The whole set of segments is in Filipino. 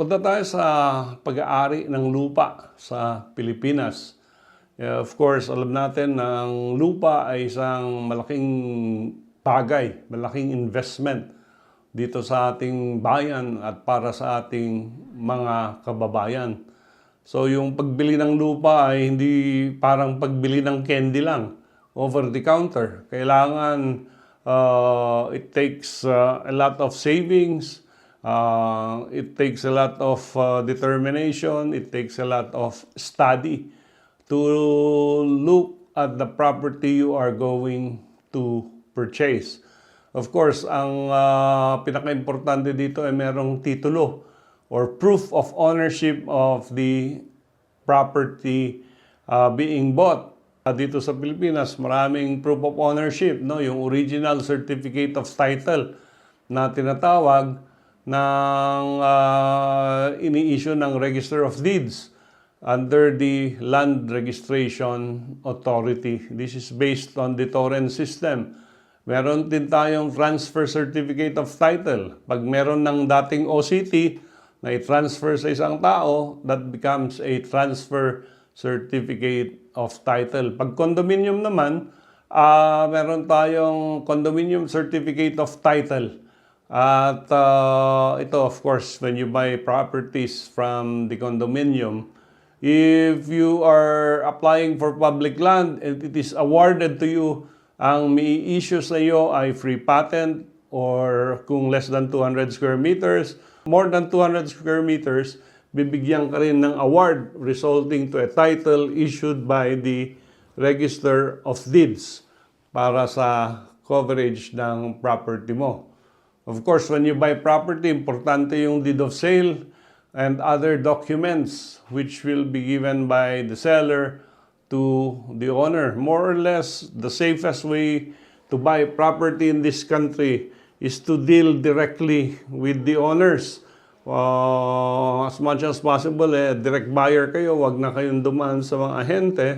Punta tayo sa pag-aari ng lupa sa Pilipinas. Of course, alam natin na ang lupa ay isang malaking bagay, malaking investment dito sa ating bayan at para sa ating mga kababayan. So yung pagbili ng lupa ay hindi parang pagbili ng candy lang over the counter. Kailangan uh, it takes uh, a lot of savings, uh, it takes a lot of uh, determination, it takes a lot of study to look at the property you are going to purchase. Of course, ang uh, pinaka-importante dito ay merong titulo or proof of ownership of the property uh, being bought. Uh, dito sa Pilipinas, maraming proof of ownership, no? yung original certificate of title na tinatawag ng uh, ini-issue ng Register of Deeds under the Land Registration Authority. This is based on the Torrent system. Meron din tayong Transfer Certificate of Title. Pag meron ng dating OCT na i-transfer sa isang tao, that becomes a Transfer Certificate of Title. Pag condominium naman, ah meron tayong Condominium Certificate of Title. At ah, ito, of course, when you buy properties from the condominium, if you are applying for public land and it is awarded to you, ang may issue sa iyo ay free patent or kung less than 200 square meters, more than 200 square meters, bibigyan ka rin ng award resulting to a title issued by the Register of Deeds para sa coverage ng property mo. Of course, when you buy property, importante yung deed of sale and other documents which will be given by the seller to the owner. More or less, the safest way to buy property in this country is to deal directly with the owners. Uh, as much as possible, eh, direct buyer kayo, wag na kayong dumaan sa mga ahente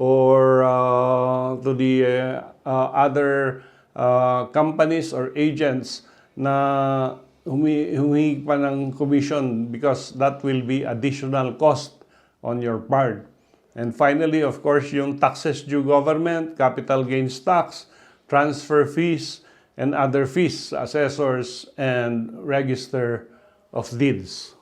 or uh, to the uh, uh, other uh, companies or agents na humi humingi pa ng commission because that will be additional cost on your part. And finally, of course, yung taxes due government, capital gains tax, transfer fees, and other fees, assessors, and register of deeds.